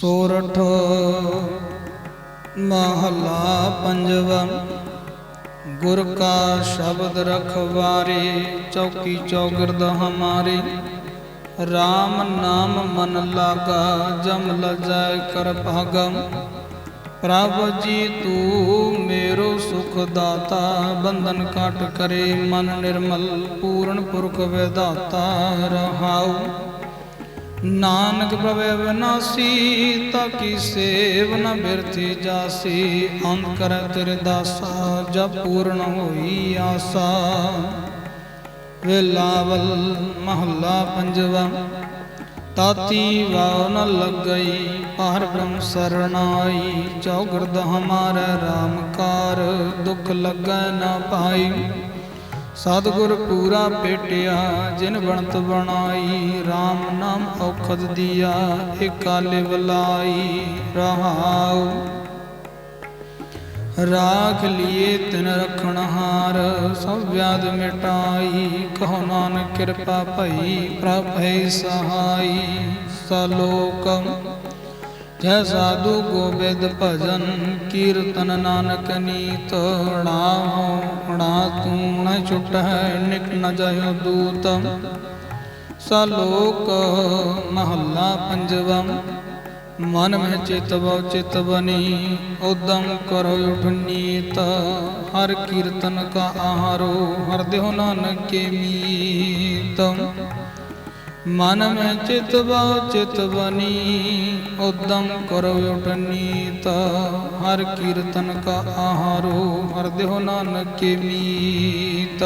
ਸੋਰਠ ਮਹਲਾ ਪੰਜਵਾ। ਗੁਰ ਕਾ ਸ਼ਬਦ ਰਖਵਾਰੇ ਚੌਕੀ ਚੌਗਿਰਦ ਹਮਾਰੇ। RAM ਨਾਮ ਮਨ ਲਾਗਾ, ਜਮ ਲਜੈ ਕਰ ਭਾਗਮ ਪ੍ਰਭ ਜੀ ਤੂੰ ਮੇਰੋ ਸੁਖ ਦਾਤਾ, ਬੰਧਨ ਕਾਟ ਕਰੇ ਮਨ ਨਿਰਮਲ, ਪੂਰਨ ਪੁਰਖ ਵਿਦਾਤਾ ਰਹਾਉ। ਨਾਨਕ ਭਵੇ ਵਿਨਾਸੀ ਤਾਂ ਕੀ ਸੇਵ ਨ ਬਿਰਥੀ ਜਾਸੀ? ਅੰਤ ਕਰੈ ਤੇਰੇ ਦਾਸਾ ਜਬ ਪੂਰਨ ਹੋਈ ਆਸਾ। ਵੇਲਾਵਲ ਮਹੱਲਾ ਪੰਜਵਾ, ਤਾਤੀ ਵਾਉ ਨ ਲੱਗਈ, ਪਾਰ ਬ੍ਰਹਮ ਸਰਣਾਈ। ਚੌਗਰਦ ਹਮਾਰੇ RAM ਕਾਰ, ਦੁਖ ਲੱਗੈ ਨ ਪਾਈ। ਸਤਿਗੁਰ ਪੂਰਾ ਭੇਟਿਆ ਜਿਨ ਬਣਤ ਬਣਾਈ RAM ਨਾਮ ਔਖਦ ਦੀਆ ਇਕਾਲੇ ਵਲਾਈ ਰਹਾਉ। ਰਾਖ ਲਿਏ ਤਿਨ ਰਖਣ ਹਾਰ, ਸਭ ਵਿਆਦ ਮਿਟਾਈ, ਕਹੋ ਨਾਨਕ ਕਿਰਪਾ ਭਈ, ਪ੍ਰਭ ਹੈ ਸਹਾਈ। ਸਲੋਕਮ ਜੈ ਸਾਧੂ ਗੋਬਿੰਦ ਭਜਨ, ਕੀਰਤਨ ਨਾਨਕ ਨੀਤ ਣਾ ਣਾ ਛੁਟੈ, ਨਿਕ ਨ ਜਾਇਓ ਦੂਤ। ਸਲੋਕ ਮਹੱਲਾ ਪੰਜਵਾ, ਮਨ ਮਹਿ ਚਿਤ ਬਉ ਚਿਤ ਬਨੀ ਉਦਮ ਕਰੋ ਉਠ ਨੀਤ। ਹਰ ਕੀਰਤਨ ਕਾ ਆਹਾਰੋ, ਹਰ ਦੇਹੁ ਨਾਨਕ ਕੇ ਮੀਤ। ਮਨ ਮੈਂ ਚਿਤ ਬਉ ਉਦਮ ਕਰੋ ਉਠ ਹਰ ਕੀਰਤਨ ਕਾ ਆਹਾਰੋ, ਹਰ ਦੇਹੁ ਨਾਨਕ ਕੇ ਮੀਤ।